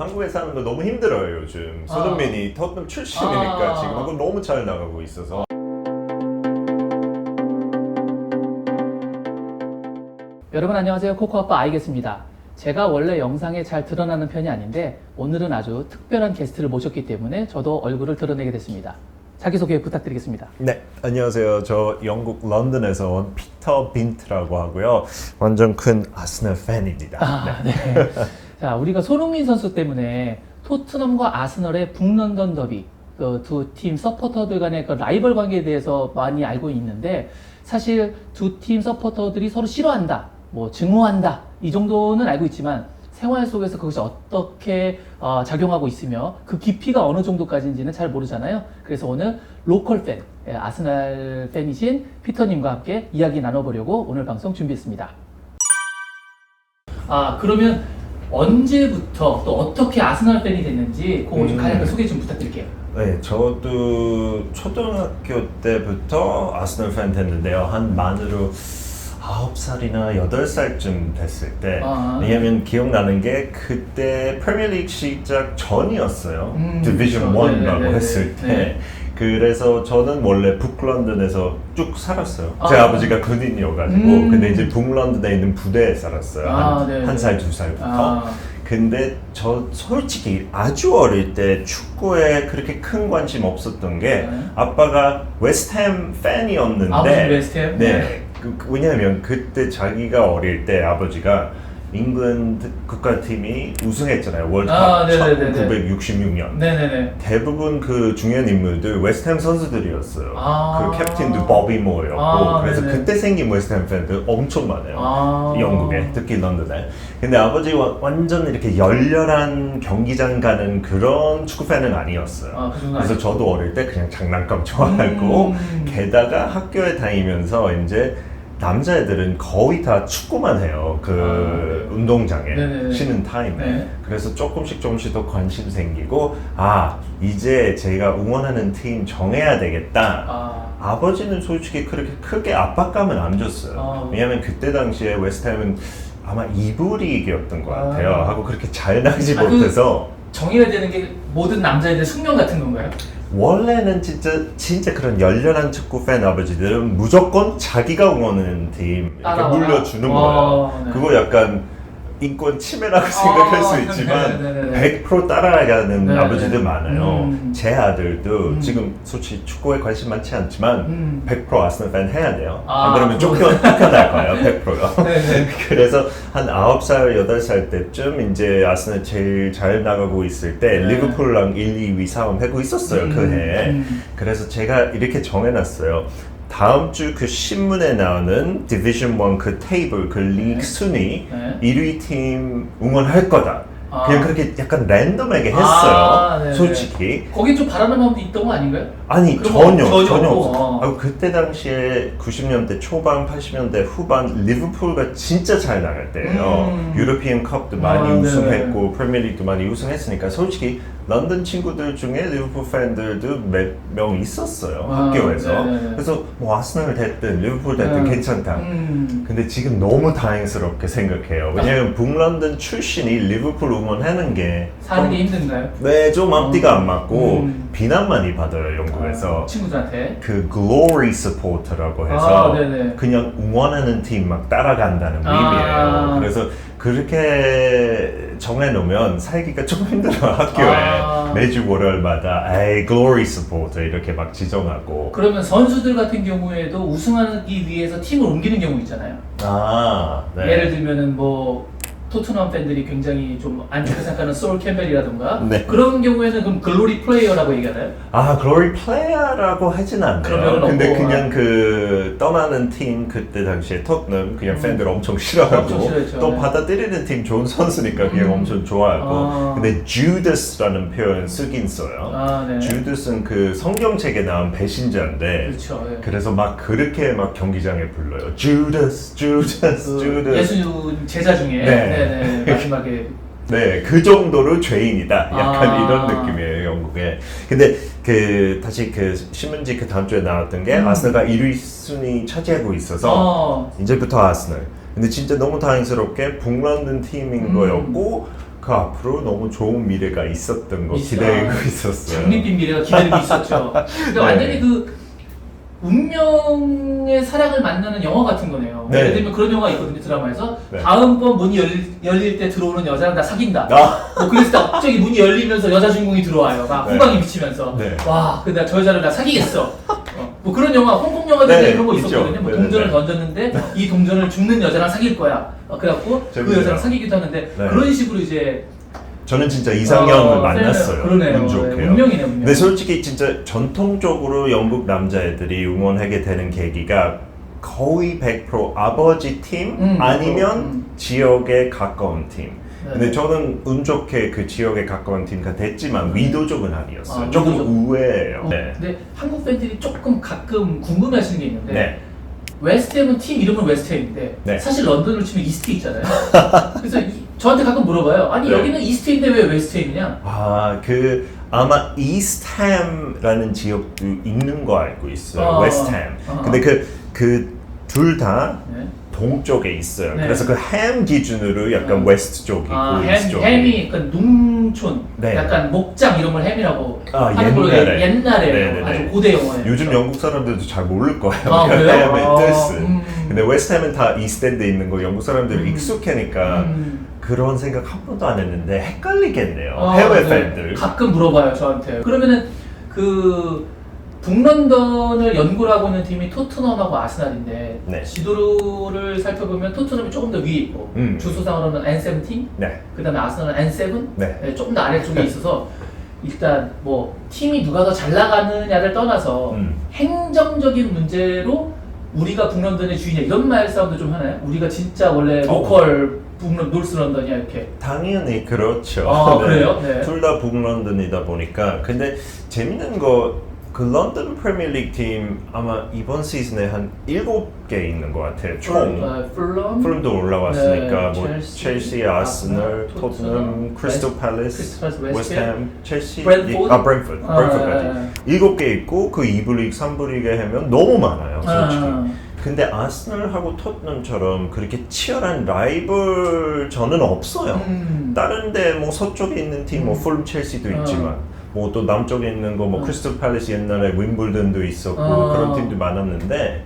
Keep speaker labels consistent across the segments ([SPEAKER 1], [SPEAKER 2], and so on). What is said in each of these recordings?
[SPEAKER 1] 한국에 사는 거 너무 힘들어요 요즘. 손흥민이 토트넘 출신이니까
[SPEAKER 2] 아.
[SPEAKER 1] 지금 하고 너무 잘 나가고 있어서.
[SPEAKER 2] 여러분 안녕하세요. 코코아빠 아이겠습니다. 제가 원래 영상에 잘 드러나는 편이 아닌데 오늘은 아주 특별한 게스트를 모셨기 때문에 저도 얼굴을 드러내게 됐습니다. 자기소개 부탁드리겠습니다.
[SPEAKER 1] 네, 안녕하세요. 저 영국 런던에서 온 피터 빈트라고 하고요. 완전 큰 아스널 팬입니다.
[SPEAKER 2] 아, 네. 자, 우리가 손흥민 선수 때문에 토트넘과 아스널의 북런던 더비 그 두 팀 서포터들 간의 그 라이벌 관계에 대해서 많이 알고 있는데 사실 두 팀 서포터들이 서로 싫어한다, 뭐 증오한다 이 정도는 알고 있지만 생활 속에서 그것이 어떻게 어, 작용하고 있으며 그 깊이가 어느 정도까지인지는 잘 모르잖아요. 그래서 오늘 로컬 팬, 예, 아스날 팬이신 피터님과 함께 이야기 나눠보려고 오늘 방송 준비했습니다. 아 그러면 언제부터 또 어떻게 아스날 팬이 됐는지 그거 좀
[SPEAKER 1] 음.
[SPEAKER 2] 간략하게 소개 좀 부탁드릴게요.
[SPEAKER 1] 네, 저도 초등학교 때부터 아스널 팬 됐는데요. 한 만으로 9살이나 8살쯤 됐을 때
[SPEAKER 2] 아.
[SPEAKER 1] 왜냐면 기억나는 게 그때 프리미어리그 시작 전이었어요.
[SPEAKER 2] 음,
[SPEAKER 1] 디비전
[SPEAKER 2] 그렇죠.
[SPEAKER 1] 1이라고
[SPEAKER 2] 네네네.
[SPEAKER 1] 했을 때
[SPEAKER 2] 네.
[SPEAKER 1] 그래서 저는 원래 북런던에서 쭉 살았어요.
[SPEAKER 2] 아.
[SPEAKER 1] 제 아버지가 군인이어가지고
[SPEAKER 2] 음.
[SPEAKER 1] 근데 이제 북런던에 있는 부대에 살았어요.
[SPEAKER 2] 아, 네네.
[SPEAKER 1] 한 살 두 살부터.
[SPEAKER 2] 아,
[SPEAKER 1] 근데 저 솔직히 아주 어릴 때 축구에 그렇게 큰 관심 없었던 게
[SPEAKER 2] 네.
[SPEAKER 1] 아빠가 웨스트햄 팬이었는데
[SPEAKER 2] 아버지 웨스트햄?
[SPEAKER 1] 네.
[SPEAKER 2] 네.
[SPEAKER 1] 그, 그 왜냐면 그때 자기가 어릴 때 아버지가 잉글랜드 국가팀이 우승했잖아요. 월드컵
[SPEAKER 2] 아, 네네네네.
[SPEAKER 1] 1966년.
[SPEAKER 2] 네네네.
[SPEAKER 1] 대부분 그 중요한 인물들 웨스트햄 선수들이었어요.
[SPEAKER 2] 아.
[SPEAKER 1] 그 캡틴도 버비 모였고
[SPEAKER 2] 아,
[SPEAKER 1] 그래서
[SPEAKER 2] 네네.
[SPEAKER 1] 그때 생긴 웨스트햄 팬들 엄청 많아요.
[SPEAKER 2] 아.
[SPEAKER 1] 영국에 특히 런던에. 근데 아버지 와- 완전 이렇게 열렬한 경기장 가는 그런 축구 팬은 아니었어요.
[SPEAKER 2] 아, 그
[SPEAKER 1] 그래서. 저도 어릴 때 그냥 장난감 좋아하고
[SPEAKER 2] 음.
[SPEAKER 1] 게다가 학교에 다니면서 이제 남자애들은 거의 다 축구만 해요. 그
[SPEAKER 2] 아, 네.
[SPEAKER 1] 운동장에
[SPEAKER 2] 네네네.
[SPEAKER 1] 쉬는 타임에.
[SPEAKER 2] 네.
[SPEAKER 1] 그래서 조금씩 조금씩 더 관심 생기고 아 이제 제가 응원하는 팀 정해야 되겠다.
[SPEAKER 2] 아,
[SPEAKER 1] 아버지는 솔직히 그렇게 크게 압박감은 안 줬어요.
[SPEAKER 2] 아.
[SPEAKER 1] 왜냐하면 그때 당시에 웨스트햄은 아마 이브리이겼던 것 같아요.
[SPEAKER 2] 아.
[SPEAKER 1] 하고 그렇게 잘 나가지
[SPEAKER 2] 아, 그-
[SPEAKER 1] 못해서
[SPEAKER 2] 정의가 되는 게 모든 남자애들 숙명 같은 건가요?
[SPEAKER 1] 원래는 진짜 진짜 그런 열렬한 축구 팬 아버지들은 무조건 자기가 응원하는 팀 이렇게
[SPEAKER 2] 따라와라?
[SPEAKER 1] 물려주는
[SPEAKER 2] 어,
[SPEAKER 1] 거예요.
[SPEAKER 2] 네.
[SPEAKER 1] 그거 약간 인권 침해라고 생각할 수 있지만
[SPEAKER 2] 네네네.
[SPEAKER 1] 100% 따라가는
[SPEAKER 2] 네네.
[SPEAKER 1] 아버지들 많아요.
[SPEAKER 2] 음.
[SPEAKER 1] 제 아들도
[SPEAKER 2] 음.
[SPEAKER 1] 지금 솔직히 축구에 관심 많지 않지만
[SPEAKER 2] 음.
[SPEAKER 1] 100% 아스널 팬 해야 돼요.
[SPEAKER 2] 아,
[SPEAKER 1] 안 그러면 쫓겨, 쫓겨날 거예요. 100%요.
[SPEAKER 2] 네네.
[SPEAKER 1] 그래서 한 9살, 8살 때쯤 이제 아스널 제일 잘 나가고 있을 때
[SPEAKER 2] 네.
[SPEAKER 1] 리버풀랑 1, 2위 싸움 하고 있었어요. 그
[SPEAKER 2] 음,
[SPEAKER 1] 해에.
[SPEAKER 2] 음.
[SPEAKER 1] 그래서 제가 이렇게 정해놨어요. 다음 주 그 신문에 나오는 디비전 1그 테이블, 그 리그
[SPEAKER 2] 네.
[SPEAKER 1] 순위
[SPEAKER 2] 네.
[SPEAKER 1] 1위 팀 응원할 거다.
[SPEAKER 2] 아.
[SPEAKER 1] 그냥 그렇게 약간 랜덤하게 했어요.
[SPEAKER 2] 아, 네네.
[SPEAKER 1] 솔직히.
[SPEAKER 2] 거긴 좀 바라는 마음도 있던 거 아닌가요?
[SPEAKER 1] 아니 전혀
[SPEAKER 2] 거 전혀
[SPEAKER 1] 전혀 없어.
[SPEAKER 2] 어.
[SPEAKER 1] 아, 그때 당시에 90년대 초반, 80년대 후반 리버풀가 진짜 잘 나갈 때예요.
[SPEAKER 2] 음.
[SPEAKER 1] 유로피언 컵도 많이
[SPEAKER 2] 아, 네네.
[SPEAKER 1] 우승했고 프리미어리그도 많이 우승했으니까 솔직히 런던 친구들 중에 리버풀 팬들도 몇 명 있었어요
[SPEAKER 2] 아,
[SPEAKER 1] 학교에서.
[SPEAKER 2] 네네네.
[SPEAKER 1] 그래서 뭐 아스널 됐든 리버풀 됐든
[SPEAKER 2] 네.
[SPEAKER 1] 괜찮다.
[SPEAKER 2] 음.
[SPEAKER 1] 근데 지금 너무 다행스럽게 생각해요. 왜냐면 북런던 출신이 리버풀 응원하는 게
[SPEAKER 2] 사는 게 힘든가요?
[SPEAKER 1] 네, 좀 앞뒤가 안 맞고
[SPEAKER 2] 음.
[SPEAKER 1] 비난 많이 받아요 영국에서.
[SPEAKER 2] 아, 친구들한테.
[SPEAKER 1] 그 glory supporter라고 해서
[SPEAKER 2] 아, 네네.
[SPEAKER 1] 그냥 응원하는 팀 막 따라간다는
[SPEAKER 2] 아.
[SPEAKER 1] 의미예요. 그래서 그렇게 정해놓으면 살기가 좀 힘들어 학교에
[SPEAKER 2] 아.
[SPEAKER 1] 매주 월요일마다 에이 glory supporter 이렇게 막 지정하고
[SPEAKER 2] 그러면 선수들 같은 경우에도 우승하기 위해서 팀을 옮기는 경우 있잖아요.
[SPEAKER 1] 아 네.
[SPEAKER 2] 예를 들면은 뭐 토트넘 팬들이 굉장히 좀 안 좋게 생각하는 소울 캠벨이라던가
[SPEAKER 1] 네.
[SPEAKER 2] 그런 경우에는 그럼 글로리 플레이어라고 얘기하나요?
[SPEAKER 1] 아 glory player라고 하진.
[SPEAKER 2] 그러면은
[SPEAKER 1] 근데
[SPEAKER 2] 없고,
[SPEAKER 1] 그냥
[SPEAKER 2] 아.
[SPEAKER 1] 그 떠나는 팀 그때 당시에 토트넘 그냥 팬들 엄청 싫어하고
[SPEAKER 2] 엄청 싫어했죠.
[SPEAKER 1] 또
[SPEAKER 2] 네.
[SPEAKER 1] 받아들이는 팀 좋은 선수니까 그냥
[SPEAKER 2] 음.
[SPEAKER 1] 엄청 좋아하고
[SPEAKER 2] 아.
[SPEAKER 1] 근데 Judas라는 표현 쓰긴 써요.
[SPEAKER 2] 아, 네.
[SPEAKER 1] Judas은 그 성경책에 나온 배신자인데
[SPEAKER 2] 그렇죠. 예.
[SPEAKER 1] 그래서 막 그렇게 막 경기장에 불러요. Judas,
[SPEAKER 2] 그
[SPEAKER 1] Judas.
[SPEAKER 2] 예수 제자 중에
[SPEAKER 1] 네.
[SPEAKER 2] 네. 네, 마지막에
[SPEAKER 1] 네, 그 정도로 죄인이다. 약간
[SPEAKER 2] 아.
[SPEAKER 1] 이런 느낌이에요, 영국에. 근데 그 다시 그 신문지 그 다음 주에 나왔던 게
[SPEAKER 2] 음.
[SPEAKER 1] 아스널가 1위 순위 차지하고 있어서
[SPEAKER 2] 어,
[SPEAKER 1] 이제부터 아스널. 근데 진짜 너무 다행스럽게 북런던 팀인
[SPEAKER 2] 음.
[SPEAKER 1] 거였고 그그 앞으로 너무 좋은 미래가 있었던 거
[SPEAKER 2] 있어.
[SPEAKER 1] 기대고 있었어요.
[SPEAKER 2] 장밋빛 미래가 기다리고 있었죠. 근데
[SPEAKER 1] 네.
[SPEAKER 2] 완전히 그 운명의 사랑을 만나는 영화 같은 거네요.
[SPEAKER 1] 네.
[SPEAKER 2] 예를 들면 그런 영화 있거든요 드라마에서
[SPEAKER 1] 네.
[SPEAKER 2] 다음번 문이 열, 열릴 때 들어오는 여자랑 다 사귄다.
[SPEAKER 1] 아,
[SPEAKER 2] 뭐 그랬을 때 갑자기 문이 열리면서 여자 주인공이 들어와요. 막
[SPEAKER 1] 네.
[SPEAKER 2] 후광이 비치면서
[SPEAKER 1] 네.
[SPEAKER 2] 와, 근데 저 여자를 나 사귀겠어. 어, 뭐 그런 영화, 홍콩 영화들에
[SPEAKER 1] 네,
[SPEAKER 2] 그런 거. 있었거든요. 뭐
[SPEAKER 1] 네,
[SPEAKER 2] 동전을
[SPEAKER 1] 네.
[SPEAKER 2] 던졌는데 이 동전을 죽는 여자랑 사귈 거야. 어, 그래갖고 그
[SPEAKER 1] 재밌네요.
[SPEAKER 2] 여자랑 사귀기도 하는데
[SPEAKER 1] 네.
[SPEAKER 2] 그런 식으로 이제
[SPEAKER 1] 저는 진짜 이상형을
[SPEAKER 2] 어,
[SPEAKER 1] 만났어요.
[SPEAKER 2] 그러네요.
[SPEAKER 1] 운
[SPEAKER 2] 네,
[SPEAKER 1] 좋게요.
[SPEAKER 2] 운명이네, 운명.
[SPEAKER 1] 근데 솔직히 진짜 전통적으로 영국 남자애들이 응원하게 되는 계기가 거의 100% 아버지 팀
[SPEAKER 2] 음,
[SPEAKER 1] 아니면
[SPEAKER 2] 음.
[SPEAKER 1] 지역에 가까운 팀.
[SPEAKER 2] 네.
[SPEAKER 1] 근데 저는 운 좋게 그 지역에 가까운 팀가 됐지만 위도적은 아니었어요.
[SPEAKER 2] 아,
[SPEAKER 1] 조금. 우회예요.
[SPEAKER 2] 어,
[SPEAKER 1] 네.
[SPEAKER 2] 근데 한국 팬들이 조금 가끔 궁금해하시는 게 있는데
[SPEAKER 1] 네.
[SPEAKER 2] 웨스트햄은 팀 이름은 웨스트햄인데
[SPEAKER 1] 네.
[SPEAKER 2] 사실 런던으로 치면 이스트 있잖아요. 그래서 이- 저한테 가끔 물어봐요. 아니
[SPEAKER 1] 네.
[SPEAKER 2] 여기는 이스트인데 왜 웨스트햄이냐?
[SPEAKER 1] 아, 그 아마 이스트햄이라는 지역도 있는 거 알고 있어요.
[SPEAKER 2] 어.
[SPEAKER 1] 웨스트햄.
[SPEAKER 2] 어.
[SPEAKER 1] 근데 그 그 둘 다
[SPEAKER 2] 네.
[SPEAKER 1] 동쪽에 있어요.
[SPEAKER 2] 네.
[SPEAKER 1] 그래서 그 햄 기준으로 약간
[SPEAKER 2] 어.
[SPEAKER 1] 웨스트 쪽이고
[SPEAKER 2] 아,
[SPEAKER 1] 이스트
[SPEAKER 2] 햄,
[SPEAKER 1] 쪽이.
[SPEAKER 2] 햄이 약간 농촌,
[SPEAKER 1] 네.
[SPEAKER 2] 약간 목장 이런 걸 햄이라고
[SPEAKER 1] 아,
[SPEAKER 2] 하는 걸로
[SPEAKER 1] 옛날에.
[SPEAKER 2] 옛날에
[SPEAKER 1] 네네네.
[SPEAKER 2] 아주 고대 영어예요.
[SPEAKER 1] 요즘 영국 사람들도 잘 모를 거예요.
[SPEAKER 2] 아,
[SPEAKER 1] 그
[SPEAKER 2] 그래요?
[SPEAKER 1] 햄의
[SPEAKER 2] 아,
[SPEAKER 1] 뜻은.
[SPEAKER 2] 음.
[SPEAKER 1] 근데 웨스트햄은 다 이스트엔드에 있는 거 영국 사람들
[SPEAKER 2] 음.
[SPEAKER 1] 익숙하니까
[SPEAKER 2] 음.
[SPEAKER 1] 그런 생각 한 번도 안 했는데 헷갈리겠네요.
[SPEAKER 2] 어,
[SPEAKER 1] 해외
[SPEAKER 2] 네.
[SPEAKER 1] 팬들.
[SPEAKER 2] 가끔 물어봐요 저한테. 그러면은 그 북런던을 연구를 하고 있는 팀이 토트넘하고 아스날인데
[SPEAKER 1] 네.
[SPEAKER 2] 지도를 살펴보면 토트넘이 조금 더 위에 있고
[SPEAKER 1] 음.
[SPEAKER 2] 주소상으로는 N17,
[SPEAKER 1] 네.
[SPEAKER 2] 그다음에 아스날은 N7,
[SPEAKER 1] 네.
[SPEAKER 2] 네, 조금 더 아래쪽에 있어서 일단 뭐 팀이 누가 더 잘 나가느냐를 떠나서
[SPEAKER 1] 음.
[SPEAKER 2] 행정적인 문제로 우리가 북런던의 주인이야 이런 말 싸움도 좀 하나요? 우리가 진짜 원래
[SPEAKER 1] 어.
[SPEAKER 2] 로컬 북런 노스 런던이야 이렇게.
[SPEAKER 1] 당연히 그렇죠.
[SPEAKER 2] 아, 그래요? 네.
[SPEAKER 1] 둘 다 북런던이다 보니까 근데 재밌는 거 그 런던 프리미어리그 팀 아마 이번 시즌에 한 일곱 개 있는 것 같아요. 총.
[SPEAKER 2] 어, 풀럼,
[SPEAKER 1] 풀럼도 올라왔으니까
[SPEAKER 2] 네,
[SPEAKER 1] 뭐
[SPEAKER 2] 첼시,
[SPEAKER 1] 첼시, 아스널, 토트넘,
[SPEAKER 2] 웨스트-
[SPEAKER 1] 팰리스, 웨스트햄, 첼시,
[SPEAKER 2] 브랜포드?
[SPEAKER 1] 아 브랜포드,
[SPEAKER 2] 아,
[SPEAKER 1] 브랜포드까지
[SPEAKER 2] 네, 네.
[SPEAKER 1] 일곱 개 있고 그 2부 리그, 3부 리그 하면 너무 많아요, 솔직히.
[SPEAKER 2] 아.
[SPEAKER 1] 근데 아스널하고 토트넘처럼 그렇게 치열한 라이벌 저는 없어요.
[SPEAKER 2] 음.
[SPEAKER 1] 다른데 뭐 서쪽에 있는 팀, 뭐
[SPEAKER 2] 음.
[SPEAKER 1] 풀m 첼시도
[SPEAKER 2] 어.
[SPEAKER 1] 있지만 뭐 또 남쪽에 있는 거뭐
[SPEAKER 2] 어.
[SPEAKER 1] 크리스탈 팰리스 옛날에 윈블던도 있었고
[SPEAKER 2] 어.
[SPEAKER 1] 그런 팀도 많았는데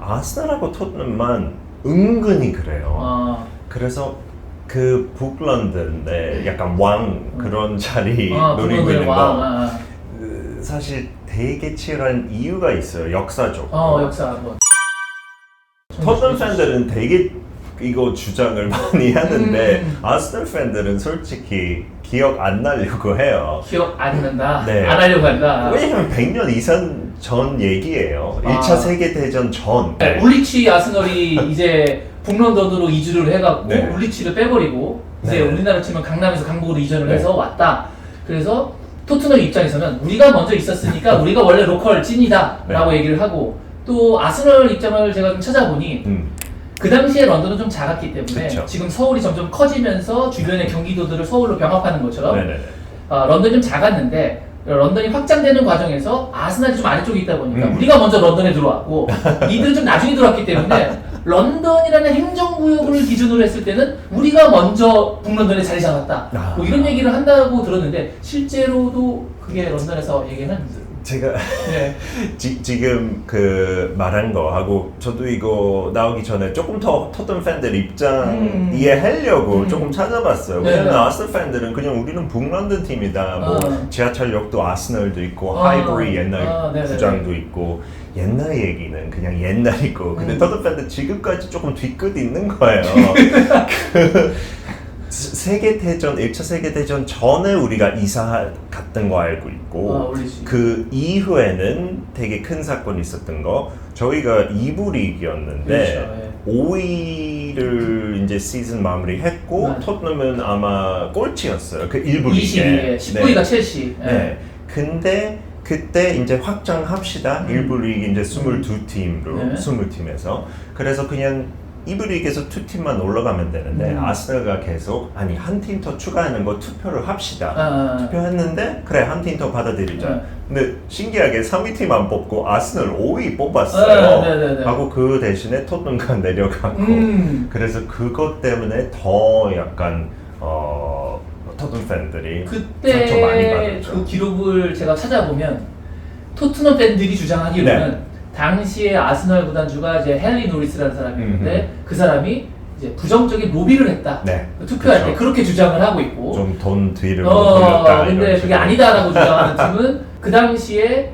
[SPEAKER 1] 아스널하고 토트넘만 은근히 그래요.
[SPEAKER 2] 아,
[SPEAKER 1] 그래서 그 북런던에 약간 왕 그런 자리
[SPEAKER 2] 아,
[SPEAKER 1] 노리고 있는
[SPEAKER 2] 왕,
[SPEAKER 1] 거
[SPEAKER 2] 아,
[SPEAKER 1] 그, 사실 되게 치열한 이유가 있어요 역사적.
[SPEAKER 2] 아. 어, 역사 한번.
[SPEAKER 1] 토트넘 팬들은 되게 이거 주장을 많이 하는데
[SPEAKER 2] 음.
[SPEAKER 1] 아스널 팬들은 솔직히 기억 안 나려고 해요.
[SPEAKER 2] 기억 안 난다.
[SPEAKER 1] 네.
[SPEAKER 2] 안 하려고 한다.
[SPEAKER 1] 왜냐면 100년 이상 전 얘기예요.
[SPEAKER 2] 아.
[SPEAKER 1] 1차 세계대전 전.
[SPEAKER 2] 네, 울리치 아스널이 이제 북런던으로 이주를 해갖고
[SPEAKER 1] 네.
[SPEAKER 2] 울리치를 빼버리고 이제
[SPEAKER 1] 네.
[SPEAKER 2] 우리나라 치면 강남에서 강북으로 이전을
[SPEAKER 1] 네.
[SPEAKER 2] 해서 왔다. 그래서 토트넘 입장에서는 우리가 먼저 있었으니까 우리가 원래 로컬 찐이다라고
[SPEAKER 1] 네.
[SPEAKER 2] 얘기를 하고 또 아스널 입장을 제가 좀 찾아보니
[SPEAKER 1] 음.
[SPEAKER 2] 그 당시에 런던은 좀 작았기 때문에
[SPEAKER 1] 그쵸.
[SPEAKER 2] 지금 서울이 점점 커지면서 주변의 경기도들을 서울로 병합하는 것처럼
[SPEAKER 1] 네네네.
[SPEAKER 2] 아, 런던이 좀 작았는데 런던이 확장되는 과정에서 아스날이 좀 아래쪽에 있다 보니까
[SPEAKER 1] 음.
[SPEAKER 2] 우리가 먼저 런던에 들어왔고 이들은 좀 나중에 들어왔기 때문에 런던이라는 행정구역을 기준으로 했을 때는 우리가 먼저 북런던에 자리 잡았다
[SPEAKER 1] 아.
[SPEAKER 2] 뭐 이런 얘기를 한다고 들었는데 실제로도 그게 런던에서 얘기는
[SPEAKER 1] 제가
[SPEAKER 2] 네.
[SPEAKER 1] 지, 지금 그 말한 거 하고 저도 이거 나오기 전에 조금 더 토트넘 팬들 입장
[SPEAKER 2] 음.
[SPEAKER 1] 이해하려고
[SPEAKER 2] 음.
[SPEAKER 1] 조금 찾아봤어요.
[SPEAKER 2] 네.
[SPEAKER 1] 왜냐면 아스널 팬들은 그냥 우리는 북런던 팀이다. 뭐
[SPEAKER 2] 어.
[SPEAKER 1] 지하철역도 아스널도 있고
[SPEAKER 2] 어.
[SPEAKER 1] 하이브리 옛날
[SPEAKER 2] 아, 네네네.
[SPEAKER 1] 구장도 있고 옛날 얘기는 그냥 옛날이고 근데
[SPEAKER 2] 음.
[SPEAKER 1] 토트넘 팬들 지금까지 조금 뒤끝 있는 거예요. 그 세계 대전 1차 세계 대전 전에 우리가 이사 갔던 거 알고 있고
[SPEAKER 2] 아.
[SPEAKER 1] 그 이후에는 되게 큰 사건이 있었던 거 저희가 2부 리그였는데
[SPEAKER 2] 그렇죠, 예.
[SPEAKER 1] 5위를 이제 시즌 마무리했고
[SPEAKER 2] 네.
[SPEAKER 1] 토트넘은 아마 꼴찌였어요 그 1부 리그에
[SPEAKER 2] 22에 19위가 첼시. 예.
[SPEAKER 1] 네. 근데 그때 이제 확장합시다.
[SPEAKER 2] 음.
[SPEAKER 1] 일부 리그 이제 22팀으로
[SPEAKER 2] 네.
[SPEAKER 1] 20팀에서 그래서 그냥 2부 리그에서 두 팀만 올라가면 되는데
[SPEAKER 2] 음.
[SPEAKER 1] 아스널가 계속 아니 한 팀 더 추가하는 거 투표를 합시다.
[SPEAKER 2] 아,
[SPEAKER 1] 투표했는데 그래 한 팀 더 받아들이자.
[SPEAKER 2] 네.
[SPEAKER 1] 근데 신기하게 3위 팀안 뽑고 아스널 5위
[SPEAKER 2] 아,
[SPEAKER 1] 뽑았어요.
[SPEAKER 2] 네네 네.
[SPEAKER 1] 하고 그 대신에 토트넘가 내려가고
[SPEAKER 2] 음.
[SPEAKER 1] 그래서 그것 때문에 더 약간 어 토트넘 팬들이 상처 많이
[SPEAKER 2] 그때
[SPEAKER 1] 받았죠.
[SPEAKER 2] 그 기록을 제가 찾아보면 토트넘 팬들이 주장하기로는
[SPEAKER 1] 네.
[SPEAKER 2] 당시에 아스널 구단주가 이제 헨리 노리스라는 사람이었는데 그 사람이 이제 부정적인 로비를 했다.
[SPEAKER 1] 네.
[SPEAKER 2] 투표할
[SPEAKER 1] 그렇죠.
[SPEAKER 2] 때 그렇게 주장을 하고 있고.
[SPEAKER 1] 좀 돈 뒤를 못
[SPEAKER 2] 어,
[SPEAKER 1] 돌렸다
[SPEAKER 2] 근데
[SPEAKER 1] 이런
[SPEAKER 2] 그게
[SPEAKER 1] 식으로.
[SPEAKER 2] 아니다라고 주장하는 팀은 그 당시에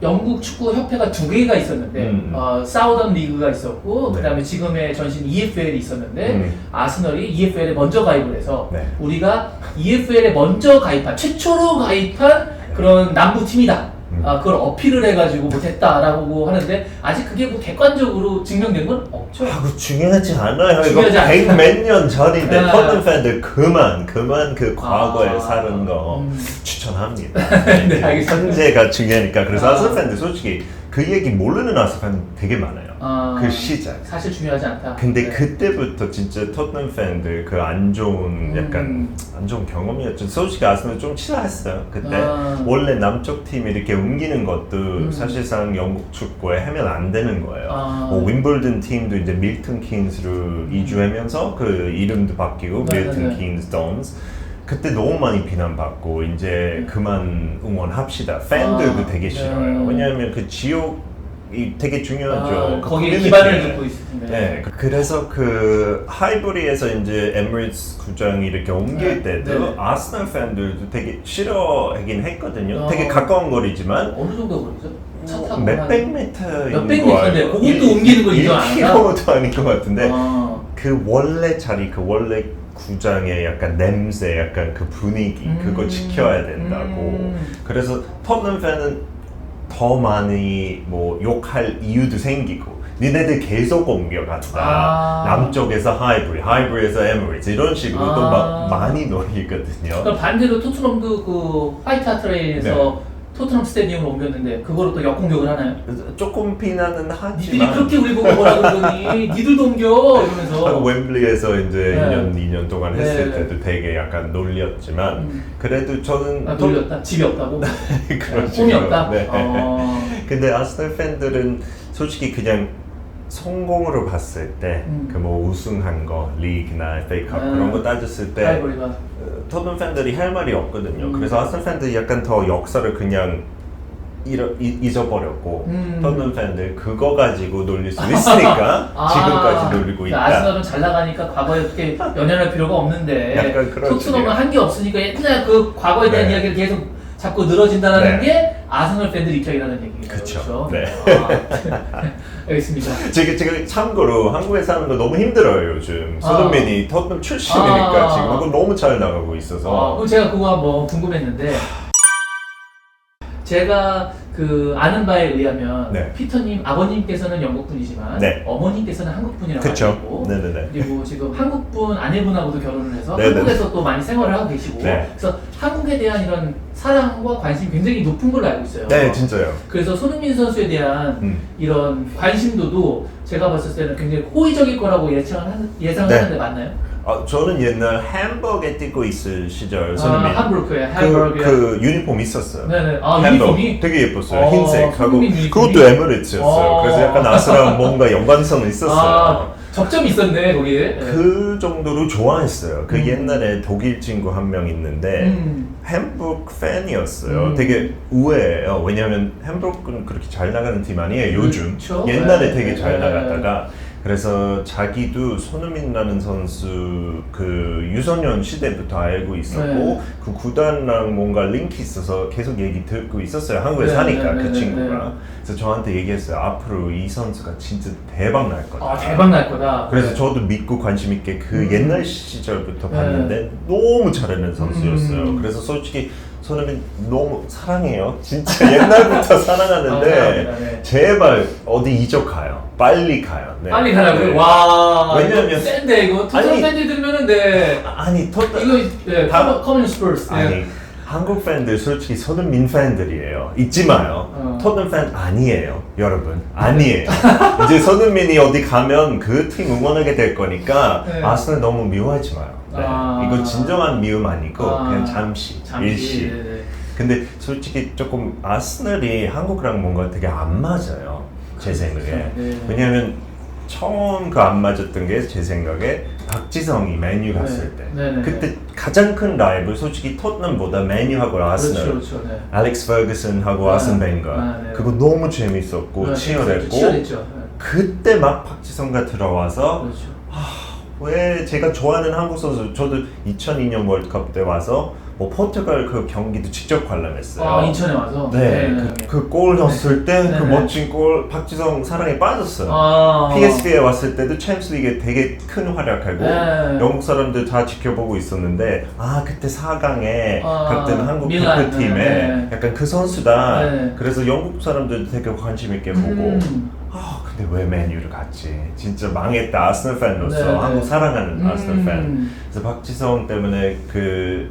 [SPEAKER 2] 영국 축구 협회가 두 개가 있었는데
[SPEAKER 1] 음.
[SPEAKER 2] 어, 사우던 리그가 있었고
[SPEAKER 1] 네.
[SPEAKER 2] 그다음에 지금의 전신 EFL이 있었는데
[SPEAKER 1] 음.
[SPEAKER 2] 아스널이 EFL에 먼저 가입을 해서
[SPEAKER 1] 네.
[SPEAKER 2] 우리가 EFL에 먼저 가입한 최초로 가입한 그런 남부 팀이다.
[SPEAKER 1] 음.
[SPEAKER 2] 아, 그걸 어필을 해가지고 못했다라고 하는데 아직 그게 뭐 객관적으로 증명된 건 없죠.
[SPEAKER 1] 아, 그 중요하지 않아요.
[SPEAKER 2] 중요하지
[SPEAKER 1] 이거
[SPEAKER 2] 않다.
[SPEAKER 1] 백몇년 전인데
[SPEAKER 2] 네.
[SPEAKER 1] 토트넘 팬들 그만 그만 그 과거에
[SPEAKER 2] 아.
[SPEAKER 1] 사는 거
[SPEAKER 2] 음.
[SPEAKER 1] 추천합니다.
[SPEAKER 2] 네, 알겠습니다.
[SPEAKER 1] 현재가 중요하니까 그래서
[SPEAKER 2] 아.
[SPEAKER 1] 아스널 팬들 솔직히 그 얘기 모르는 아스널 팬 되게 많아요.
[SPEAKER 2] 아,
[SPEAKER 1] 그 시작.
[SPEAKER 2] 사실 중요하지 않다.
[SPEAKER 1] 근데
[SPEAKER 2] 네.
[SPEAKER 1] 그때부터 진짜 토트넘 팬들 그 안 좋은 약간
[SPEAKER 2] 음.
[SPEAKER 1] 안 좋은 경험이었죠. 솔직히 아스널 좀 싫어했어요. 그때
[SPEAKER 2] 아.
[SPEAKER 1] 원래 남쪽 팀 이렇게 옮기는 것도
[SPEAKER 2] 음.
[SPEAKER 1] 사실상 영국 축구에 하면 안 되는 거예요.
[SPEAKER 2] 아.
[SPEAKER 1] 뭐 윈블든 팀도 이제 밀튼 킨스로 이주하면서 그 이름도 바뀌고
[SPEAKER 2] 네,
[SPEAKER 1] 밀튼
[SPEAKER 2] 네, 네.
[SPEAKER 1] 킨스 돈스 그때 너무 많이 비난받고 이제 그만 응원합시다. 팬들도
[SPEAKER 2] 아,
[SPEAKER 1] 되게
[SPEAKER 2] 네.
[SPEAKER 1] 싫어요. 왜냐하면 그 지역이 되게 중요하죠.
[SPEAKER 2] 아,
[SPEAKER 1] 그
[SPEAKER 2] 거기에. 기반을 두고 있을 텐데.
[SPEAKER 1] 네, 그- 그래서 그 하이브리에서 이제 에미리츠 구장이 이렇게 옮길
[SPEAKER 2] 네,
[SPEAKER 1] 때도
[SPEAKER 2] 네.
[SPEAKER 1] 아스널 팬들도 되게 싫어하긴 했거든요.
[SPEAKER 2] 어.
[SPEAKER 1] 되게 가까운 거리지만
[SPEAKER 2] 어느 정도 거리죠?
[SPEAKER 1] 몇백
[SPEAKER 2] 한-
[SPEAKER 1] 미터
[SPEAKER 2] 몇백 미터인데 그것도 옮기는 거 인정 안 한다?
[SPEAKER 1] 1km도 아닌 것 같은데
[SPEAKER 2] 아.
[SPEAKER 1] 그 원래 자리 그 원래 구장의 약간 냄새 약간 그 분위기 그거
[SPEAKER 2] 음.
[SPEAKER 1] 지켜야 된다고
[SPEAKER 2] 음.
[SPEAKER 1] 그래서 토트넘 팬은 더 많이 뭐 욕할 이유도 생기고 니네들 계속 옮겨갔다
[SPEAKER 2] 아.
[SPEAKER 1] 남쪽에서 하이브리 하이브리에서 에미리츠 이런 식으로 또
[SPEAKER 2] 아.
[SPEAKER 1] 마, 많이 놀리거든요
[SPEAKER 2] 그럼 반대로 토트넘도 그 화이트 하트레인에서
[SPEAKER 1] 네.
[SPEAKER 2] 토트넘 스테디움을 옮겼는데 그거로 또 역공격을 하나요?
[SPEAKER 1] 조금 비난은
[SPEAKER 2] 니들이
[SPEAKER 1] 하지만
[SPEAKER 2] 그렇게 우리 보고 뭐라 그러더니 니들도 옮겨 이러면서
[SPEAKER 1] 웹리에서 이제
[SPEAKER 2] 네.
[SPEAKER 1] 2년 2년 동안 했을
[SPEAKER 2] 네.
[SPEAKER 1] 때도 되게 약간 놀렸지만
[SPEAKER 2] 음.
[SPEAKER 1] 그래도 저는
[SPEAKER 2] 아,
[SPEAKER 1] 또-
[SPEAKER 2] 놀렸다 집이 없다고
[SPEAKER 1] 그런
[SPEAKER 2] 꿈이
[SPEAKER 1] 식으로.
[SPEAKER 2] 없다
[SPEAKER 1] 네.
[SPEAKER 2] 어.
[SPEAKER 1] 근데 아스널 팬들은 솔직히 그냥 성공으로 봤을 때
[SPEAKER 2] 음.
[SPEAKER 1] 그뭐 우승한 거 리그나 FA컵
[SPEAKER 2] 음.
[SPEAKER 1] 그런 거 따졌을 때
[SPEAKER 2] 하이브리가
[SPEAKER 1] 어, 팬들이 할 말이 없거든요.
[SPEAKER 2] 음.
[SPEAKER 1] 그래서 아스널 팬들이 약간 더 역사를 그냥 잃어, 이- 잊어버렸고
[SPEAKER 2] 음.
[SPEAKER 1] 토트넘 팬들 그거 가지고 놀릴 수 있으니까
[SPEAKER 2] 아,
[SPEAKER 1] 지금까지 놀리고 있다.
[SPEAKER 2] 아스널은 잘 나가니까 과거에 그렇게 연연할 필요가 없는데
[SPEAKER 1] 약간 그런
[SPEAKER 2] 토트넘은. 한 게 없으니까 옛날 그 과거에 대한
[SPEAKER 1] 네.
[SPEAKER 2] 이야기를 계속 자꾸 늘어진다는
[SPEAKER 1] 네.
[SPEAKER 2] 게 아스널 팬들 입장이라는 얘기예요.
[SPEAKER 1] 그쵸. 네.
[SPEAKER 2] 아, 알겠습니다.
[SPEAKER 1] 지금 지금 참고로 한국에 사는 거 너무 힘들어요 요즘.
[SPEAKER 2] 아.
[SPEAKER 1] 손흥민이 토트넘 출신이니까
[SPEAKER 2] 아.
[SPEAKER 1] 지금 그거 너무 잘 나가고
[SPEAKER 2] 어,
[SPEAKER 1] 있어서.
[SPEAKER 2] 그럼 제가 그거 한번 궁금했는데 제가 그 아는 바에 의하면
[SPEAKER 1] 네.
[SPEAKER 2] 피터님 아버님께서는 영국 분이지만
[SPEAKER 1] 네.
[SPEAKER 2] 어머님께서는 한국 분이라고
[SPEAKER 1] 그쵸.
[SPEAKER 2] 알고
[SPEAKER 1] 네네네.
[SPEAKER 2] 그리고 지금 한국 분 아내분하고도 결혼을 해서
[SPEAKER 1] 네네.
[SPEAKER 2] 한국에서 또 많이 생활을 하고 계시고
[SPEAKER 1] 네.
[SPEAKER 2] 그래서 한국에 대한 이런 사랑과 관심이 굉장히 높은 걸로 알고 있어요.
[SPEAKER 1] 네 진짜요.
[SPEAKER 2] 그래서 손흥민 선수에 대한
[SPEAKER 1] 음.
[SPEAKER 2] 이런 관심도도 제가 봤을 때는 굉장히 호의적일 거라고 예상을,
[SPEAKER 1] 네.
[SPEAKER 2] 하는데 맞나요?
[SPEAKER 1] 아, 저는 옛날 햄버거에 뛰고 있을 시절 손흥민
[SPEAKER 2] 아, 함부르크에
[SPEAKER 1] 그,
[SPEAKER 2] 햄버거.
[SPEAKER 1] 그 유니폼 있었어요.
[SPEAKER 2] 네네. 아,
[SPEAKER 1] 햄버거.
[SPEAKER 2] 유니폼이?
[SPEAKER 1] 되게 예뻤어요.
[SPEAKER 2] 어,
[SPEAKER 1] 흰색하고
[SPEAKER 2] 유니폼이?
[SPEAKER 1] 그것도 에미리츠였어요.
[SPEAKER 2] 어.
[SPEAKER 1] 그래서 약간 아스랑 뭔가 연관성은 있었어요.
[SPEAKER 2] 아, 접점이 있었네, 거기에. 네.
[SPEAKER 1] 그 정도로 좋아했어요. 그
[SPEAKER 2] 음.
[SPEAKER 1] 옛날에 독일 친구 한 명 있는데
[SPEAKER 2] 음.
[SPEAKER 1] 햄버거 팬이었어요.
[SPEAKER 2] 음.
[SPEAKER 1] 되게 우회해요. 왜냐하면 햄버거는 그렇게 잘 나가는 팀 아니에요. 요즘
[SPEAKER 2] 그쵸?
[SPEAKER 1] 옛날에
[SPEAKER 2] 네.
[SPEAKER 1] 되게 잘
[SPEAKER 2] 네.
[SPEAKER 1] 나갔다가 그래서 자기도 손흥민이라는 선수 그 유소년 시대부터 알고 있었고
[SPEAKER 2] 네.
[SPEAKER 1] 그 구단랑 뭔가 링크 있어서 계속 얘기 듣고 있었어요. 한국에
[SPEAKER 2] 네,
[SPEAKER 1] 사니까
[SPEAKER 2] 네,
[SPEAKER 1] 그
[SPEAKER 2] 네,
[SPEAKER 1] 친구가
[SPEAKER 2] 네.
[SPEAKER 1] 그래서 저한테 얘기했어요. 앞으로 이 선수가 진짜 대박 날 거다.
[SPEAKER 2] 아, 대박 날 거다.
[SPEAKER 1] 그래서 저도 믿고 관심 있게 그
[SPEAKER 2] 음.
[SPEAKER 1] 옛날 시절부터
[SPEAKER 2] 네.
[SPEAKER 1] 봤는데 너무 잘하는 선수였어요.
[SPEAKER 2] 음.
[SPEAKER 1] 그래서 솔직히 손흥민 너무 사랑해요. 진짜 옛날부터 사랑하는데
[SPEAKER 2] 감사합니다. 네.
[SPEAKER 1] 제발 어디 이적 가요. 빨리 가요. 네.
[SPEAKER 2] 빨리 가라고요?
[SPEAKER 1] 네.
[SPEAKER 2] 와.
[SPEAKER 1] 왜냐면-
[SPEAKER 2] 이거 센데, 이거. 토트넘
[SPEAKER 1] 아니-
[SPEAKER 2] 팬들 들으면은, 네.
[SPEAKER 1] 아니 토트
[SPEAKER 2] 이거, 네,
[SPEAKER 1] 다-
[SPEAKER 2] 커먼 스퍼스. 네.
[SPEAKER 1] 아니 한국 팬들 솔직히 손흥민 팬들이에요. 잊지 마요.
[SPEAKER 2] 어.
[SPEAKER 1] 토트넘 팬 아니에요, 여러분. 아니에요. 이제 손흥민이 어디 가면 그 팀 응원하게 될 거니까
[SPEAKER 2] 네.
[SPEAKER 1] 아스널 너무 미워하지 마요. 네.
[SPEAKER 2] 아.
[SPEAKER 1] 이거 진정한 미움 아니고
[SPEAKER 2] 아.
[SPEAKER 1] 그냥 잠시,
[SPEAKER 2] 잠시.
[SPEAKER 1] 일시.
[SPEAKER 2] 네, 네.
[SPEAKER 1] 근데 솔직히 조금 아스널이 한국이랑 뭔가 되게 안 맞아요. 제 생각에.
[SPEAKER 2] 네.
[SPEAKER 1] 왜냐하면 처음 그 안 맞았던 게 제 생각에 박지성이 맨유 갔을 때
[SPEAKER 2] 네, 네,
[SPEAKER 1] 그때 가장 큰 라이벌 솔직히 토트넘보다
[SPEAKER 2] 그렇죠,
[SPEAKER 1] 아스널
[SPEAKER 2] 그렇죠. 네.
[SPEAKER 1] 알렉스 퍼거슨하고
[SPEAKER 2] 네.
[SPEAKER 1] 아슨 벵거
[SPEAKER 2] 네, 네.
[SPEAKER 1] 그거 너무 재밌었고
[SPEAKER 2] 네,
[SPEAKER 1] 치열했고
[SPEAKER 2] 치열했죠. 네.
[SPEAKER 1] 그때 막 박지성가 들어와서
[SPEAKER 2] 그렇죠.
[SPEAKER 1] 왜 제가 좋아하는 한국 선수 저도 2002년 월드컵 때 와서 뭐 포르투갈 그 경기도 직접 관람했어요.
[SPEAKER 2] 아 인천에 와서.
[SPEAKER 1] 네,
[SPEAKER 2] 네.
[SPEAKER 1] 그골 넣었을 때 그
[SPEAKER 2] 네, 네.
[SPEAKER 1] 멋진 골 박지성 사랑에 빠졌어요.
[SPEAKER 2] 아.
[SPEAKER 1] PSV에 왔을 때도 챔스 리그에 되게 큰 활약하고
[SPEAKER 2] 네.
[SPEAKER 1] 영국 사람들 다 지켜보고 있었는데 아 그때 4강에
[SPEAKER 2] 아,
[SPEAKER 1] 갔던 한국
[SPEAKER 2] 밀란,
[SPEAKER 1] 대표팀에
[SPEAKER 2] 네, 네.
[SPEAKER 1] 약간 그 선수다.
[SPEAKER 2] 네.
[SPEAKER 1] 그래서 영국 사람들도 되게 관심 있게 보고
[SPEAKER 2] 음.
[SPEAKER 1] 아 근데 왜 맨유를 갔지? 진짜 망했다 아스널 팬으로서
[SPEAKER 2] 네, 네.
[SPEAKER 1] 한국 사랑하는 아스널 팬.
[SPEAKER 2] 음.
[SPEAKER 1] 그래서 박지성 때문에 그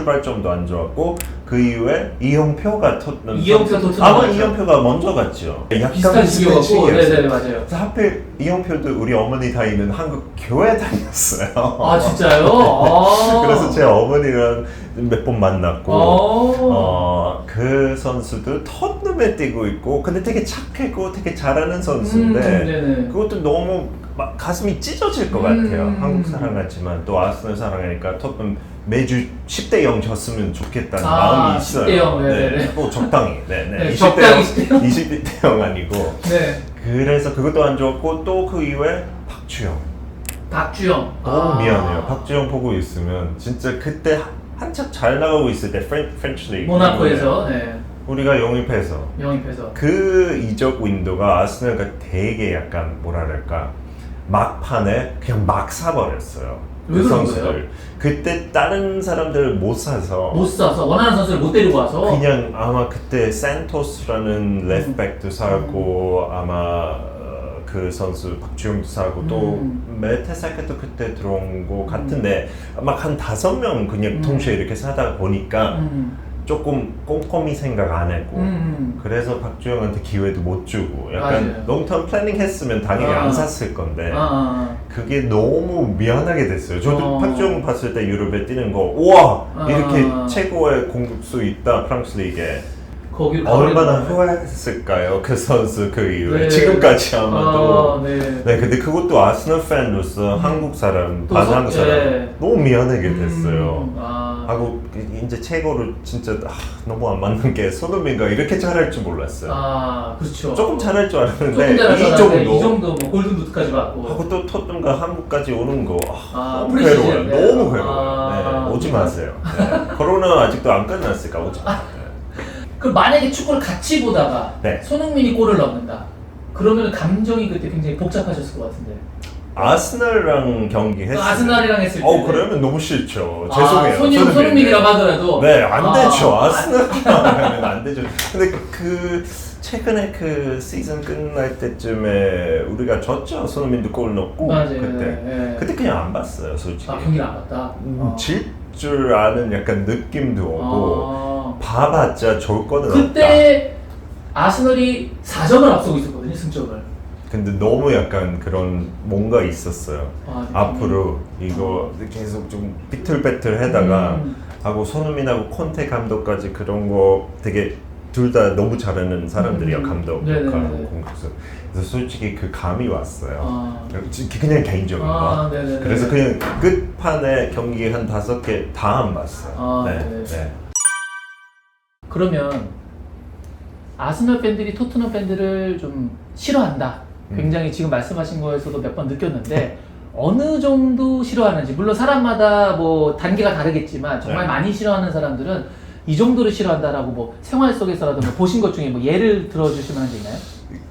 [SPEAKER 1] 출발점도 안 좋았고 그 이후에 이영표가 토트넘
[SPEAKER 2] 이영표 토트넘
[SPEAKER 1] 아마
[SPEAKER 2] 갔죠.
[SPEAKER 1] 이영표가 먼저 갔죠. 약간
[SPEAKER 2] 비슷한
[SPEAKER 1] 시기였어요.
[SPEAKER 2] 네네 맞아요.
[SPEAKER 1] 그래서 하필 이영표도 우리 어머니 다 있는 한국 교회 다녔어요.
[SPEAKER 2] 아 진짜요? 아.
[SPEAKER 1] 그래서 제 어머니랑 몇 번 만났고
[SPEAKER 2] 어.
[SPEAKER 1] 어, 그 선수도 토트넘에 뛰고 있고 근데 되게 착하고 되게 잘하는 선수인데
[SPEAKER 2] 음, 네네.
[SPEAKER 1] 그것도 너무 막 가슴이 찢어질 것
[SPEAKER 2] 음.
[SPEAKER 1] 같아요. 한국 사랑하지만 또 아스널 사랑하니까 토트넘 매주 10대 0 졌으면 좋겠다는
[SPEAKER 2] 아,
[SPEAKER 1] 마음이 있어요.
[SPEAKER 2] 10대 0, 네네네.
[SPEAKER 1] 뭐 적당히. 네, 네.
[SPEAKER 2] 네,
[SPEAKER 1] 20대
[SPEAKER 2] 적당히
[SPEAKER 1] 0, 20대 0 아니고.
[SPEAKER 2] 네.
[SPEAKER 1] 그래서 그것도 안 좋았고 또 그 이후에 박주영.
[SPEAKER 2] 박주영.
[SPEAKER 1] 너무
[SPEAKER 2] 아.
[SPEAKER 1] 미안해요. 박주영 보고 있으면 진짜 그때 한- 한참 잘 나가고 있을 때 프렌, 프렌치 리그
[SPEAKER 2] 모나코에서 네.
[SPEAKER 1] 우리가 영입해서
[SPEAKER 2] 영입해서.
[SPEAKER 1] 그 이적 윈도가 아스널가 되게 약간 뭐랄까 막판에 그냥 막 사버렸어요.
[SPEAKER 2] 그왜 그런 거예요?
[SPEAKER 1] 그때 다른 사람들 못 사서
[SPEAKER 2] 못 사서 원하는 선수를 못 데리고 와서.
[SPEAKER 1] 그냥 아마 그때 산토스라는 레프트백도 사고 아마 어, 그 선수 박주영도 사고 또
[SPEAKER 2] 음.
[SPEAKER 1] 메테사케도 그때 들어온 거 같은데 막 한 다섯 명 그냥
[SPEAKER 2] 음.
[SPEAKER 1] 동시에 이렇게 사다 보니까
[SPEAKER 2] 음.
[SPEAKER 1] 조금 꼼꼼히 생각 안 했고
[SPEAKER 2] 음.
[SPEAKER 1] 그래서 박주영한테 기회도 못 주고 약간
[SPEAKER 2] 맞아요.
[SPEAKER 1] 롱텀 플래닝 했으면 당연히
[SPEAKER 2] 아.
[SPEAKER 1] 안 샀을 건데
[SPEAKER 2] 아, 아,
[SPEAKER 1] 그게 너무 미안하게 됐어요. 저도
[SPEAKER 2] 어.
[SPEAKER 1] 박주영 봤을 때 유럽에 뛰는 거 우와 이렇게
[SPEAKER 2] 아.
[SPEAKER 1] 최고의 공격수 있다 프랑스 리그에
[SPEAKER 2] 아. 거기
[SPEAKER 1] 얼마나
[SPEAKER 2] 가버리는 거예요.
[SPEAKER 1] 후회했을까요 그 선수 그 이후에
[SPEAKER 2] 네.
[SPEAKER 1] 지금까지 아마도
[SPEAKER 2] 아, 네.
[SPEAKER 1] 네 근데 그것도 아스널 팬으로서 한국 사람
[SPEAKER 2] 또
[SPEAKER 1] 반항
[SPEAKER 2] 서-
[SPEAKER 1] 사람
[SPEAKER 2] 네.
[SPEAKER 1] 너무 미안하게 됐어요.
[SPEAKER 2] 음, 아.
[SPEAKER 1] 하고 이제 최고로 진짜 아, 너무 안 맞는 게 손흥민가 이렇게 잘할 줄 몰랐어요.
[SPEAKER 2] 아, 그렇죠.
[SPEAKER 1] 조금 잘할 줄 알았는데 이 정도
[SPEAKER 2] 이 정도 뭐 골든 부트까지 받고.
[SPEAKER 1] 하고 또 토트넘과 한국까지 오는 거 아,
[SPEAKER 2] 아,
[SPEAKER 1] 너무
[SPEAKER 2] 프리시즌
[SPEAKER 1] 괴로워요.
[SPEAKER 2] 때.
[SPEAKER 1] 너무 괴로워요.
[SPEAKER 2] 아,
[SPEAKER 1] 네, 오지. 마세요. 네. 코로나 아직도 안 끝났으니까 오지 마세요.
[SPEAKER 2] 그 만약에 축구를 같이 보다가
[SPEAKER 1] 네.
[SPEAKER 2] 손흥민이 골을 넣는다. 그러면 감정이 그때 굉장히 복잡하셨을 것 같은데.
[SPEAKER 1] 아스널랑 경기 했어요.
[SPEAKER 2] 아스날이랑 했을 때.
[SPEAKER 1] 어 그러면 너무 싫죠.
[SPEAKER 2] 아,
[SPEAKER 1] 죄송해요.
[SPEAKER 2] 손흥민,
[SPEAKER 1] 손흥민.
[SPEAKER 2] 손흥민이라고 하더라도.
[SPEAKER 1] 네, 안
[SPEAKER 2] 아,
[SPEAKER 1] 되죠. 아스널이랑 하면 안 되죠. 근데 그 최근에 그 시즌 끝날 때쯤에 우리가 졌죠. 손흥민도 골 넣고
[SPEAKER 2] 맞아요.
[SPEAKER 1] 그때.
[SPEAKER 2] 네.
[SPEAKER 1] 그때 그냥 안 봤어요, 솔직히.
[SPEAKER 2] 아, 경기를 안 봤다.
[SPEAKER 1] 음,
[SPEAKER 2] 어.
[SPEAKER 1] 질줄 아는 약간 느낌도 오고
[SPEAKER 2] 아.
[SPEAKER 1] 봐봤자 좋을 거는 없다.
[SPEAKER 2] 그때 아스널이 4점을 앞서고 있었거든요, 승점을.
[SPEAKER 1] 근데 너무 약간 그런 뭔가 있었어요.
[SPEAKER 2] 아, 느낌이.
[SPEAKER 1] 앞으로 이거 계속 좀 비틀배틀 하다가
[SPEAKER 2] 음.
[SPEAKER 1] 하고 손흥민하고 콘테 감독까지 그런 거 되게 둘 다 너무 잘하는 사람들이야
[SPEAKER 2] 음.
[SPEAKER 1] 감독
[SPEAKER 2] 네네네.
[SPEAKER 1] 역할하고 공격수. 그래서 솔직히 그 감이 왔어요.
[SPEAKER 2] 아.
[SPEAKER 1] 그냥 개인적인
[SPEAKER 2] 아,
[SPEAKER 1] 거.
[SPEAKER 2] 네네네.
[SPEAKER 1] 그래서 그냥 끝판에 경기 한 다섯 개 다 안 봤어요.
[SPEAKER 2] 아,
[SPEAKER 1] 네.
[SPEAKER 2] 네.
[SPEAKER 1] 네.
[SPEAKER 2] 그러면 아스널 팬들이 토트넘 팬들을 좀 싫어한다.
[SPEAKER 1] 음.
[SPEAKER 2] 굉장히 지금 말씀하신 거에서도 몇 번 느꼈는데 어느 정도 싫어하는지 물론 사람마다 뭐 단계가 다르겠지만 정말
[SPEAKER 1] 네.
[SPEAKER 2] 많이 싫어하는 사람들은 이 정도로 싫어한다라고 뭐 생활 속에서라도 뭐 보신 것 중에 뭐 예를 들어주실 만한 게 있나요?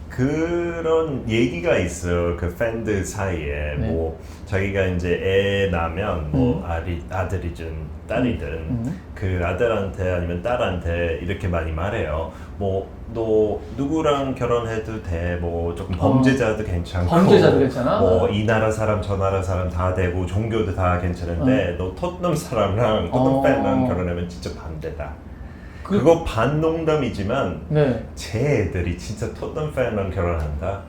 [SPEAKER 1] 그런 얘기가 있어요. 그 팬들 사이에
[SPEAKER 2] 네.
[SPEAKER 1] 뭐 자기가 이제 애 낳으면 뭐
[SPEAKER 2] 음.
[SPEAKER 1] 아리, 아들이든 딸이든
[SPEAKER 2] 음.
[SPEAKER 1] 그 아들한테 아니면 딸한테 이렇게 많이 말해요. 뭐 너 누구랑 결혼해도 돼. 뭐 조금 범죄자도 괜찮고.
[SPEAKER 2] 어. 범죄자도 괜찮아?
[SPEAKER 1] 뭐 이 나라 사람 저 나라 사람 다 되고 종교도 다 괜찮은데 너 토트넘 사람랑 토트넘
[SPEAKER 2] 어.
[SPEAKER 1] 팬이랑 결혼하면 진짜 반대다.
[SPEAKER 2] 그-
[SPEAKER 1] 그, 거 반농담이지만
[SPEAKER 2] 네.
[SPEAKER 1] 제 애들이 진짜 토트넘 팬이랑 결혼한다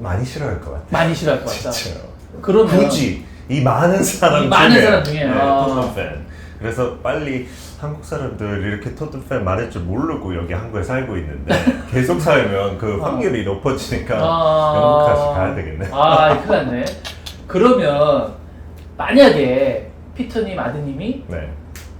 [SPEAKER 1] 많이 싫어할 것 같아요.
[SPEAKER 2] 많이 싫어할 것 같다.
[SPEAKER 1] 진짜요.
[SPEAKER 2] 그러면
[SPEAKER 1] 굳이 이 많은 사람
[SPEAKER 2] 이 많은
[SPEAKER 1] 중에,
[SPEAKER 2] 사람 중에,
[SPEAKER 1] 네,
[SPEAKER 2] 아.
[SPEAKER 1] 토트넘 팬. 그래서 빨리 한국 사람들 이렇게 토트넘 말할 줄 모르고 여기 한국에 살고 있는데 계속 살면 그 확률이 높아지니까 영국까지 가야 되겠네.
[SPEAKER 2] 아, 큰일 났네. 그러면 만약에 피터님 아드님이
[SPEAKER 1] 네.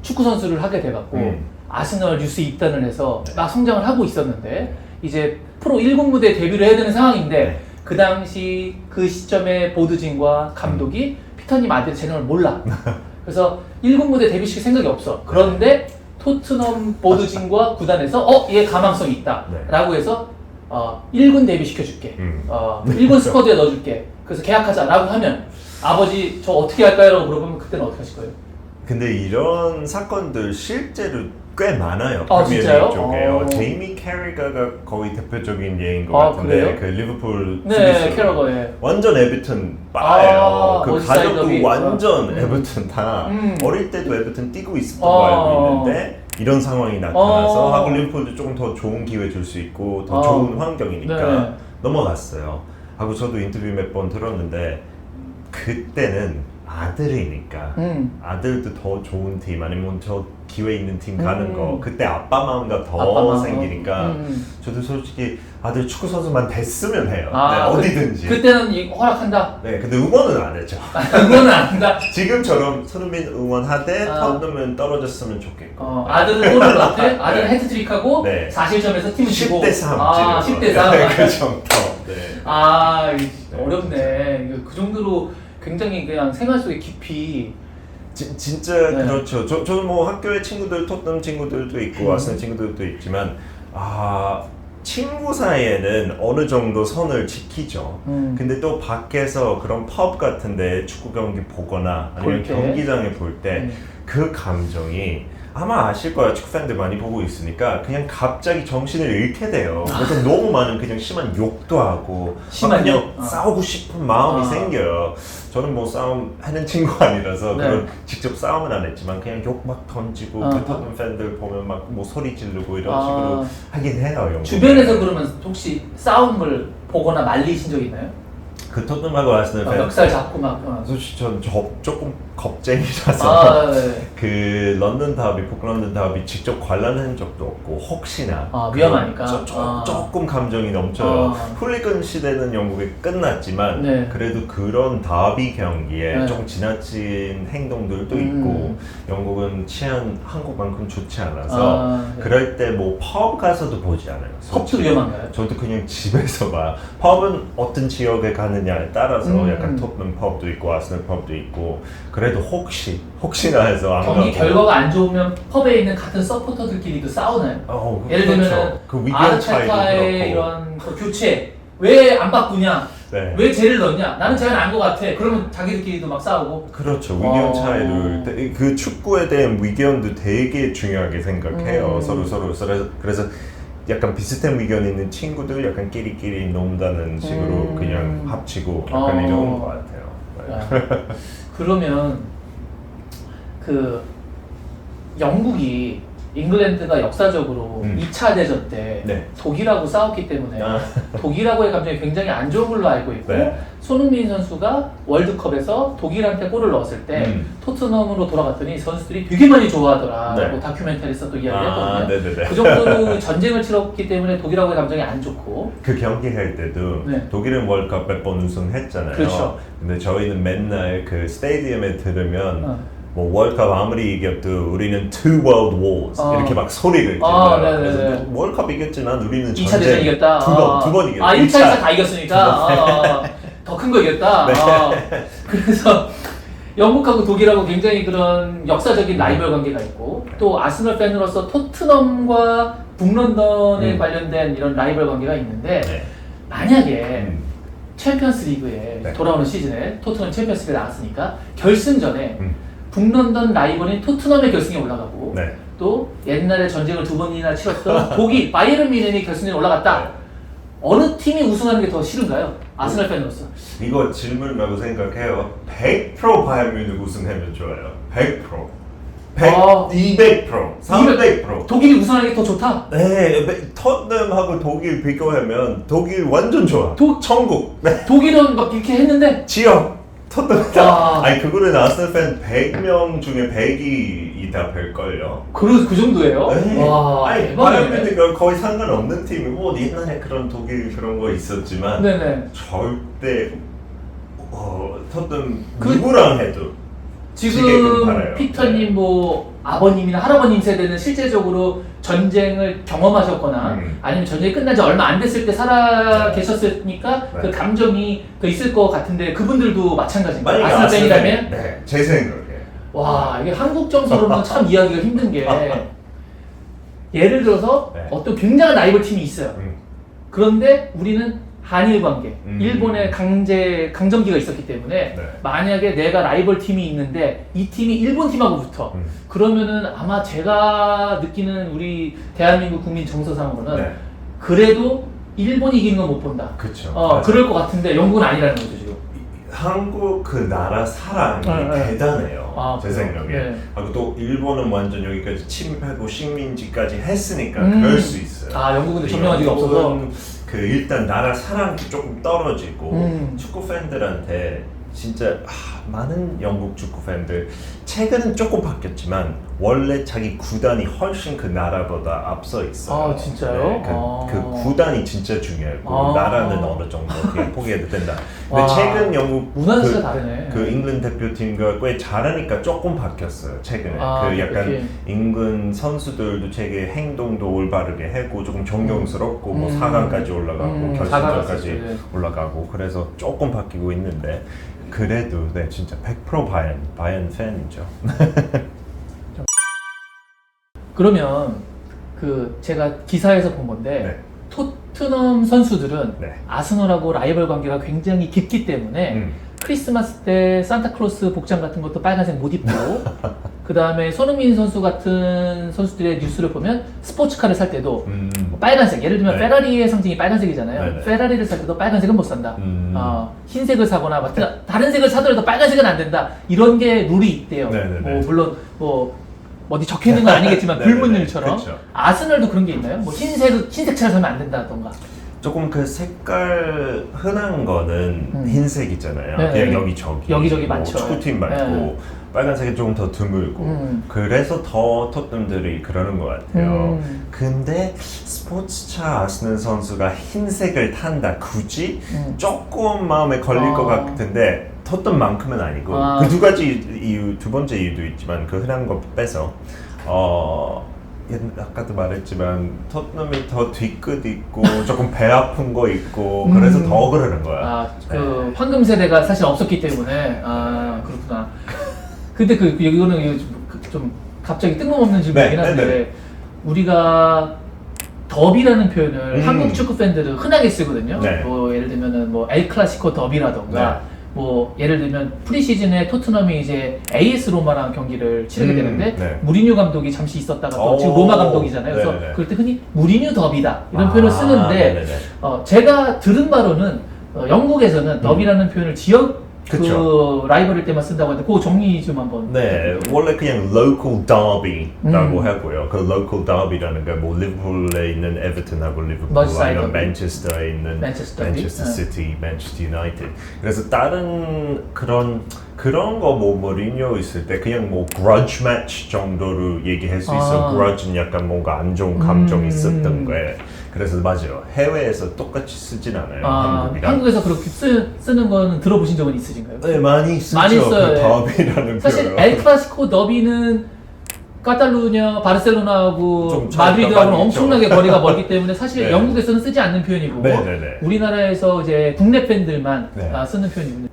[SPEAKER 2] 축구 선수를 하게 돼갖고
[SPEAKER 1] 음.
[SPEAKER 2] 아스널 뉴스 입단을 해서
[SPEAKER 1] 네.
[SPEAKER 2] 막 성장을 하고 있었는데 이제 프로 1군 무대에 데뷔를 해야 되는 상황인데
[SPEAKER 1] 네.
[SPEAKER 2] 그 당시 그 시점에 보드진과 감독이 피터님 아들의 재능을 몰라. 그래서 1군 무대 데뷔시킬 생각이 없어. 그런데 토트넘 보드진과 구단에서 어, 얘 가망성이 있다.
[SPEAKER 1] 네.
[SPEAKER 2] 라고 해서 어, 1군 데뷔시켜줄게.
[SPEAKER 1] 음.
[SPEAKER 2] 어, 1군 스쿼드에 넣어줄게. 그래서 계약하자 라고 하면 아버지 저 어떻게 할까요? 라고 물어보면 그때는 어떻게 하실 거예요?
[SPEAKER 1] 근데 이런 사건들 실제로 꽤 많아요.
[SPEAKER 2] 아,
[SPEAKER 1] 프리미어 리그
[SPEAKER 2] 진짜요?
[SPEAKER 1] 쪽에요.
[SPEAKER 2] 어.
[SPEAKER 1] 제이미 캐리가가 거의 대표적인 예인 것
[SPEAKER 2] 아,
[SPEAKER 1] 같은데
[SPEAKER 2] 그래요?
[SPEAKER 1] 그 리버풀
[SPEAKER 2] 네,
[SPEAKER 1] 수비수.
[SPEAKER 2] 캐러거에.
[SPEAKER 1] 완전 에버튼 빠예요.
[SPEAKER 2] 아,
[SPEAKER 1] 그 가족도. 완전
[SPEAKER 2] 음.
[SPEAKER 1] 에버튼 다
[SPEAKER 2] 음.
[SPEAKER 1] 어릴 때도 에버튼 뛰고 있었던
[SPEAKER 2] 어.
[SPEAKER 1] 거 알고 있는데 이런 상황이 나타나서
[SPEAKER 2] 어.
[SPEAKER 1] 하고 리버풀도 조금 더 좋은 기회 줄 수 있고 더
[SPEAKER 2] 어.
[SPEAKER 1] 좋은 환경이니까
[SPEAKER 2] 네.
[SPEAKER 1] 넘어갔어요. 하고 저도 인터뷰 몇 번 들었는데 그때는 아들이니까
[SPEAKER 2] 음.
[SPEAKER 1] 아들도 더 좋은 팀 아니면 저 기회 있는 팀 가는
[SPEAKER 2] 음.
[SPEAKER 1] 거 그때 아빠 마음과 더
[SPEAKER 2] 아빠 마음.
[SPEAKER 1] 생기니까
[SPEAKER 2] 음.
[SPEAKER 1] 저도 솔직히 아들 축구 선수만 됐으면 해요.
[SPEAKER 2] 아,
[SPEAKER 1] 네,
[SPEAKER 2] 그-
[SPEAKER 1] 어디든지.
[SPEAKER 2] 그때는 이- 허락한다.
[SPEAKER 1] 네, 근데 응원은 안 했죠.
[SPEAKER 2] 그거는 안 한다.
[SPEAKER 1] 지금처럼 손흥민 응원하되
[SPEAKER 2] 아.
[SPEAKER 1] 토트넘은 떨어졌으면 좋겠고.
[SPEAKER 2] 어, 아들은 골을 넣대, 아들은
[SPEAKER 1] 네.
[SPEAKER 2] 헤트트릭하고
[SPEAKER 1] 네.
[SPEAKER 2] 4실점에서 팀을 지고
[SPEAKER 1] 10대 3.
[SPEAKER 2] 아, 10대 3.
[SPEAKER 1] 그 정도. 네.
[SPEAKER 2] 아, 이- 어렵네. 이거 그 정도로 굉장히 그냥 생활 속에 깊이
[SPEAKER 1] 지, 진짜
[SPEAKER 2] 네.
[SPEAKER 1] 그렇죠. 저, 저는 뭐 학교에 친구들, 토트넘 친구들도 있고
[SPEAKER 2] 음.
[SPEAKER 1] 아스널 친구들도 있지만 아 친구 사이에는 어느 정도 선을 지키죠.
[SPEAKER 2] 음.
[SPEAKER 1] 근데 또 밖에서 그런 펍 같은데 축구 경기 보거나 아니면
[SPEAKER 2] 볼 때.
[SPEAKER 1] 경기장에 볼때
[SPEAKER 2] 음.
[SPEAKER 1] 그 감정이 아마 아실 거예요. 축구 팬들 많이 보고 있으니까 그냥 갑자기 정신을 잃게 돼요. 그래서 너무 많은 그냥 심한 욕도 하고 막
[SPEAKER 2] 심한
[SPEAKER 1] 그냥
[SPEAKER 2] 욕? 어.
[SPEAKER 1] 싸우고 싶은 마음이
[SPEAKER 2] 아.
[SPEAKER 1] 생겨요. 저는 뭐 싸움 하는 친구 아니라서
[SPEAKER 2] 네.
[SPEAKER 1] 그런 직접 싸움은 안 했지만 그냥 욕 막 던지고
[SPEAKER 2] 아.
[SPEAKER 1] 그 토트넘 팬들 보면 막 뭐 소리 지르고 이런
[SPEAKER 2] 아.
[SPEAKER 1] 식으로 하긴 해요. 영국에.
[SPEAKER 2] 주변에서 그러면 혹시 싸움을 보거나 말리신 적 있나요?
[SPEAKER 1] 그 토트넘하고 아스널
[SPEAKER 2] 막
[SPEAKER 1] 팬
[SPEAKER 2] 멱살 잡고 막. 어.
[SPEAKER 1] 솔직히 전 저, 조금 겁쟁이라서
[SPEAKER 2] 아, 네.
[SPEAKER 1] 그 런던 다비, 북런던 다비 직접 관람한 적도 없고 혹시나
[SPEAKER 2] 아, 위험하니까.
[SPEAKER 1] 저, 저,
[SPEAKER 2] 아.
[SPEAKER 1] 조금 감정이 넘쳐요.
[SPEAKER 2] 아.
[SPEAKER 1] 훌리건 시대는 영국에 끝났지만
[SPEAKER 2] 네.
[SPEAKER 1] 그래도 그런 다비 경기에
[SPEAKER 2] 네.
[SPEAKER 1] 조금 지나친 행동들도
[SPEAKER 2] 음.
[SPEAKER 1] 있고 영국은 치안 한국만큼 좋지 않아서
[SPEAKER 2] 아, 네.
[SPEAKER 1] 그럴 때 뭐 펍 가서도 보지 않아요.
[SPEAKER 2] 펍도
[SPEAKER 1] 솔직히.
[SPEAKER 2] 위험한가요?
[SPEAKER 1] 저도 그냥 집에서 봐. 펍은 어떤 지역에 가느냐에 따라서
[SPEAKER 2] 음.
[SPEAKER 1] 약간 토트넘 펍도 있고 아스널 펍도 있고 그래 도 혹시 혹시나 해서 안
[SPEAKER 2] 경기
[SPEAKER 1] 가고
[SPEAKER 2] 결과가 안 좋으면 펍에 있는 같은 서포터들끼리도 싸우나요?
[SPEAKER 1] 어,
[SPEAKER 2] 예를
[SPEAKER 1] 그렇죠.
[SPEAKER 2] 들면은
[SPEAKER 1] 그 위기한 차이도
[SPEAKER 2] 아르테타의
[SPEAKER 1] 그렇고
[SPEAKER 2] 이런 그 교체 왜 안 바꾸냐?
[SPEAKER 1] 네.
[SPEAKER 2] 왜 쟤를 넣냐? 나는 쟤가 나은 것 같아. 그러면 자기들끼리도 막 싸우고.
[SPEAKER 1] 그렇죠 위기한
[SPEAKER 2] 어.
[SPEAKER 1] 차이를 되- 그 축구에 대한 위기연도 되게 중요하게 생각해요
[SPEAKER 2] 음.
[SPEAKER 1] 서로 서로 그래서 그래서 약간 비슷한 위견 있는 친구들 약간 끼리끼리 논다는 식으로
[SPEAKER 2] 음.
[SPEAKER 1] 그냥 합치고
[SPEAKER 2] 어.
[SPEAKER 1] 약간 이런 것 같아요. 네.
[SPEAKER 2] 야, 그러면 그 영국이 잉글랜드가 역사적으로
[SPEAKER 1] 음.
[SPEAKER 2] 2차 대전 때
[SPEAKER 1] 네.
[SPEAKER 2] 독일하고 싸웠기 때문에
[SPEAKER 1] 아.
[SPEAKER 2] 독일하고의 감정이 굉장히 안 좋은 걸로 알고 있고
[SPEAKER 1] 네.
[SPEAKER 2] 손흥민 선수가 월드컵에서 독일한테 골을 넣었을 때
[SPEAKER 1] 음.
[SPEAKER 2] 토트넘으로 돌아갔더니 선수들이 되게 많이 좋아하더라.
[SPEAKER 1] 네.
[SPEAKER 2] 뭐 다큐멘터리에서 또 이야기를
[SPEAKER 1] 아,
[SPEAKER 2] 했거든요.
[SPEAKER 1] 네네네.
[SPEAKER 2] 그 정도로 전쟁을 치렀기 때문에 독일하고의 감정이 안 좋고
[SPEAKER 1] 그 경기 할 때도
[SPEAKER 2] 네.
[SPEAKER 1] 독일은 월드컵 몇 번 우승했잖아요.
[SPEAKER 2] 그렇죠.
[SPEAKER 1] 근데 저희는 맨날 그 스테디움에 들으면
[SPEAKER 2] 어.
[SPEAKER 1] 뭐 월드컵 아무리 이겨도 우리는 two world wars
[SPEAKER 2] 어.
[SPEAKER 1] 이렇게 막 소리를
[SPEAKER 2] 아,
[SPEAKER 1] 질러요.
[SPEAKER 2] 네네네.
[SPEAKER 1] 그래서 뭐 월드컵 이겼지만 우리는
[SPEAKER 2] 2차
[SPEAKER 1] 전쟁
[SPEAKER 2] 대전 이겼다.
[SPEAKER 1] 두 번, 두번 이겼다.
[SPEAKER 2] 아, 1차, 2차
[SPEAKER 1] 다두
[SPEAKER 2] 이겼으니까. 더 큰 거 이겼다.
[SPEAKER 1] 네.
[SPEAKER 2] 아, 그래서 영국하고 독일하고 굉장히 그런 역사적인 라이벌 관계가 있고 또 아스널 팬으로서 토트넘과 북런던에
[SPEAKER 1] 음.
[SPEAKER 2] 관련된 이런 라이벌 관계가 있는데
[SPEAKER 1] 네.
[SPEAKER 2] 만약에
[SPEAKER 1] 음.
[SPEAKER 2] 챔피언스 리그에
[SPEAKER 1] 네.
[SPEAKER 2] 돌아오는 시즌에 토트넘 챔피언스 리그에 나왔으니까 결승전에
[SPEAKER 1] 음.
[SPEAKER 2] 북런던 라이벌인 토트넘의 결승에 올라가고
[SPEAKER 1] 네.
[SPEAKER 2] 또 옛날에 전쟁을 두 번이나 치렀던 독일 바이에른 뮌헨이 결승에 올라갔다.
[SPEAKER 1] 네.
[SPEAKER 2] 어느 팀이 우승하는 게 더 싫은가요? 아스널 팬으로서.
[SPEAKER 1] 이거 질문이라고 생각해요. 100% 바이에른 뮤직 우승하면 좋아요. 100%. 100,
[SPEAKER 2] 아.
[SPEAKER 1] 200%, 300%.
[SPEAKER 2] 독일이 우승하는 게 더 좋다.
[SPEAKER 1] 네, 토트넘하고 독일 비교하면 독일 완전 좋아.
[SPEAKER 2] 도-
[SPEAKER 1] 천국. 네.
[SPEAKER 2] 독일은 막 이렇게 했는데
[SPEAKER 1] 지역. 토트넘.
[SPEAKER 2] 와.
[SPEAKER 1] 아니 그거는 아스널 팬 100명 중에 100이 이다 뵐걸요.
[SPEAKER 2] 그, 그 정도예요?
[SPEAKER 1] 네.
[SPEAKER 2] 와,
[SPEAKER 1] 아니
[SPEAKER 2] 대박이네.
[SPEAKER 1] 바이언 뮤직은 거의 상관없는 팀이 뭐 옛날에 그런 독일 그런 거 있었지만
[SPEAKER 2] 네네.
[SPEAKER 1] 절대 어, 토튼
[SPEAKER 2] 그-
[SPEAKER 1] 누구랑 해도 지게끔
[SPEAKER 2] 지금
[SPEAKER 1] 팔아요.
[SPEAKER 2] 피터님 뭐 아버님이나 할아버님 세대는 실제적으로 전쟁을 경험하셨거나
[SPEAKER 1] 음.
[SPEAKER 2] 아니면 전쟁이 끝난 지 얼마 안 됐을 때 살아
[SPEAKER 1] 네.
[SPEAKER 2] 계셨으니까
[SPEAKER 1] 네.
[SPEAKER 2] 그 감정이 그 있을 것 같은데 그분들도 마찬가지인가요?
[SPEAKER 1] 만약에
[SPEAKER 2] 아스날 팬이라면?
[SPEAKER 1] 네, 제 생각에
[SPEAKER 2] 와 이게 한국 정서로는 참 이해하기가 힘든 게 예를 들어서
[SPEAKER 1] 네.
[SPEAKER 2] 어떤 굉장한 라이벌 팀이 있어요.
[SPEAKER 1] 음,
[SPEAKER 2] 그런데 우리는 한일 관계,
[SPEAKER 1] 음.
[SPEAKER 2] 일본의 강제 강점기가 있었기 때문에
[SPEAKER 1] 네.
[SPEAKER 2] 만약에 내가 라이벌 팀이 있는데 이 팀이 일본 팀하고 붙어
[SPEAKER 1] 음.
[SPEAKER 2] 그러면은 아마 제가 느끼는 우리 대한민국 국민 정서상으로는
[SPEAKER 1] 네,
[SPEAKER 2] 그래도 일본이 이기는 건 못 본다.
[SPEAKER 1] 그렇죠.
[SPEAKER 2] 어 그럴 것 같은데 영국은 아니라는 거죠 지금.
[SPEAKER 1] 한국 그 나라 사랑이
[SPEAKER 2] 네, 네.
[SPEAKER 1] 대단해요.
[SPEAKER 2] 아,
[SPEAKER 1] 제
[SPEAKER 2] 그래요?
[SPEAKER 1] 생각에.
[SPEAKER 2] 네.
[SPEAKER 1] 그리고 또 일본은 완전 여기까지 침입하고 식민지까지 했으니까
[SPEAKER 2] 음.
[SPEAKER 1] 그럴 수 있어요.
[SPEAKER 2] 아 영국은 점령한 지가 없어서.
[SPEAKER 1] 그 일단 나라 사랑이 조금 떨어지고
[SPEAKER 2] 음.
[SPEAKER 1] 축구 팬들한테 진짜 아, 많은 영국 축구 팬들 최근은 조금 바뀌었지만 원래 자기 구단이 훨씬 그 나라보다 앞서 있어요.
[SPEAKER 2] 아, 진짜요?
[SPEAKER 1] 그,
[SPEAKER 2] 아.
[SPEAKER 1] 그 구단이 진짜 중요하고
[SPEAKER 2] 아.
[SPEAKER 1] 나라는 어느 정도 그냥 포기해도 된다. 근데
[SPEAKER 2] 와.
[SPEAKER 1] 최근 영국
[SPEAKER 2] 문화는
[SPEAKER 1] 그,
[SPEAKER 2] 진짜 다르네.
[SPEAKER 1] 그 잉글랜드 대표팀과 꽤 잘하니까 조금 바뀌었어요 최근에
[SPEAKER 2] 아,
[SPEAKER 1] 그 약간. 인근 선수들도 되게 행동도 올바르게 하고 조금 존경스럽고 뭐
[SPEAKER 2] 음.
[SPEAKER 1] 4강까지 올라가고
[SPEAKER 2] 음,
[SPEAKER 1] 결승전까지
[SPEAKER 2] 4강 네.
[SPEAKER 1] 올라가고 그래서 조금 바뀌고 있는데 그래도 네 진짜 100% 바이언 바이언 팬이죠
[SPEAKER 2] 그러면 그 제가 기사에서 본 건데
[SPEAKER 1] 네.
[SPEAKER 2] 토트넘 선수들은
[SPEAKER 1] 네.
[SPEAKER 2] 아스널하고 라이벌 관계가 굉장히 깊기 때문에
[SPEAKER 1] 음.
[SPEAKER 2] 크리스마스 때 산타클로스 복장 같은 것도 빨간색 못 입고 그 다음에 손흥민 선수 같은 선수들의 뉴스를 보면 스포츠카를 살 때도
[SPEAKER 1] 음.
[SPEAKER 2] 뭐 빨간색 예를 들면
[SPEAKER 1] 네.
[SPEAKER 2] 페라리의 상징이 빨간색이잖아요
[SPEAKER 1] 네네.
[SPEAKER 2] 페라리를 살 때도 빨간색은 못 산다
[SPEAKER 1] 음.
[SPEAKER 2] 어, 흰색을 사거나 뭐 다- 다른 색을 사더라도 빨간색은 안 된다 이런 게 룰이 있대요. 뭐 물론 뭐 어디 적혀 있는 건 아니겠지만. 불문율처럼. 아스널도 그런 게 있나요? 뭐 흰색 흰색 차를 사면 안 된다던가
[SPEAKER 1] 조금 그 색깔 흔한 거는
[SPEAKER 2] 음.
[SPEAKER 1] 흰색이잖아요.
[SPEAKER 2] 네,
[SPEAKER 1] 그냥
[SPEAKER 2] 네.
[SPEAKER 1] 여기저기.
[SPEAKER 2] 여기저기
[SPEAKER 1] 뭐
[SPEAKER 2] 많죠.
[SPEAKER 1] 축구팀 말고
[SPEAKER 2] 네.
[SPEAKER 1] 빨간색이 조금 더 드물고.
[SPEAKER 2] 음.
[SPEAKER 1] 그래서 더 토트넘들이 그러는 것 같아요.
[SPEAKER 2] 음.
[SPEAKER 1] 근데 스포츠차 아스널 선수가 흰색을 탄다 굳이
[SPEAKER 2] 음.
[SPEAKER 1] 조금 마음에 걸릴
[SPEAKER 2] 어.
[SPEAKER 1] 것 같은데 토트넘만큼은 아니고
[SPEAKER 2] 아.
[SPEAKER 1] 그 두 가지 이유 두 번째 이유도 있지만 그 흔한 거 빼서 어 옛- 아까도 말했지만 토트넘이 더 뒤끝 있고 조금 배 아픈 거 있고 그래서
[SPEAKER 2] 음.
[SPEAKER 1] 더 그러는 거야.
[SPEAKER 2] 아, 그
[SPEAKER 1] 네.
[SPEAKER 2] 황금 세대가 사실 없었기 때문에 아 그렇구나. 근데 그 이거는 이거 좀, 그- 좀 갑자기 뜬금없는 질문이긴
[SPEAKER 1] 네,
[SPEAKER 2] 한데
[SPEAKER 1] 네, 네.
[SPEAKER 2] 우리가 더비라는 표현을
[SPEAKER 1] 음.
[SPEAKER 2] 한국 축구 팬들은 흔하게 쓰거든요.
[SPEAKER 1] 네.
[SPEAKER 2] 뭐 예를 들면은 뭐 엘 클라시코 더비라던가
[SPEAKER 1] 네.
[SPEAKER 2] 뭐 예를 들면 프리시즌에 토트넘이 이제 AS 로마랑 경기를 치르게
[SPEAKER 1] 음,
[SPEAKER 2] 되는데
[SPEAKER 1] 네.
[SPEAKER 2] 무리뉴 감독이 잠시 있었다가 또
[SPEAKER 1] 오.
[SPEAKER 2] 지금 로마 감독이잖아요. 그래서
[SPEAKER 1] 네네네.
[SPEAKER 2] 그럴 때 흔히 무리뉴 더비다 이런
[SPEAKER 1] 아,
[SPEAKER 2] 표현을 쓰는데
[SPEAKER 1] 네네네.
[SPEAKER 2] 어, 제가 들은 바로는 어, 영국에서는 더비라는 표현을 지역 그
[SPEAKER 1] 음. 그쵸.
[SPEAKER 2] 라이벌일 때만 쓴다고 하는데 그거 정리 좀 한번.
[SPEAKER 1] 네, 원래 그냥 local derby라고
[SPEAKER 2] 음.
[SPEAKER 1] 하고요. 그 local derby라는 게뭐 리버풀에 있는 에버튼하고 리버풀 아니면. 맨체스터에 있는
[SPEAKER 2] 맨체스터.
[SPEAKER 1] 시티, 맨체스터 유나이티드. 그래서 다른 그런 그런 거뭐 머리뉴 있을 때 그냥 뭐 grudge match 정도로 얘기할 수 있어.
[SPEAKER 2] 아.
[SPEAKER 1] grudge는 약간 뭔가 안 좋은 감정이
[SPEAKER 2] 음.
[SPEAKER 1] 있었던 거에. 그래서 맞아요. 해외에서 똑같이 쓰진 않아요.
[SPEAKER 2] 아,
[SPEAKER 1] 한국이랑.
[SPEAKER 2] 한국에서 그렇게 쓰, 쓰는 거는 들어보신 적은 있으신가요?
[SPEAKER 1] 네, 많이 쓰죠.
[SPEAKER 2] 많이 써요,
[SPEAKER 1] 그
[SPEAKER 2] 예.
[SPEAKER 1] 더비라는
[SPEAKER 2] 사실
[SPEAKER 1] 표현.
[SPEAKER 2] 엘 클라시코 더비는 카탈루냐, 바르셀로나하고
[SPEAKER 1] 좀 차이가
[SPEAKER 2] 마드리드하고는
[SPEAKER 1] 많이
[SPEAKER 2] 엄청나게
[SPEAKER 1] 있죠.
[SPEAKER 2] 거리가 멀기 때문에 사실
[SPEAKER 1] 네.
[SPEAKER 2] 영국에서는 쓰지 않는 표현이고
[SPEAKER 1] 네 네 네.
[SPEAKER 2] 우리나라에서 이제 국내 팬들만
[SPEAKER 1] 네.
[SPEAKER 2] 아, 쓰는 표현이군요.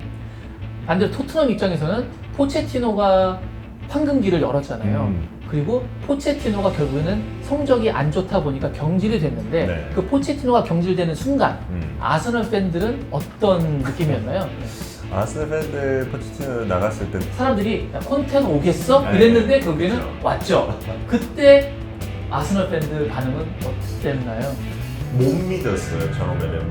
[SPEAKER 2] 반대로 토트넘 입장에서는 포체티노가 황금기를 열었잖아요.
[SPEAKER 1] 음.
[SPEAKER 2] 그리고 포체티노가 결국에는 성적이 안 좋다 보니까 경질이 됐는데
[SPEAKER 1] 네.
[SPEAKER 2] 그 포체티노가 경질되는 순간
[SPEAKER 1] 음.
[SPEAKER 2] 아스널 팬들은 어떤 느낌이었나요?
[SPEAKER 1] 아스널 팬들 포치티노 나갔을 때
[SPEAKER 2] 사람들이 야, 콘테가 오겠어?
[SPEAKER 1] 네.
[SPEAKER 2] 이랬는데 결국에는
[SPEAKER 1] 그렇죠.
[SPEAKER 2] 왔죠. 그때 아스널 팬들 반응은 어땠나요?
[SPEAKER 1] 못 믿었어요 처음에는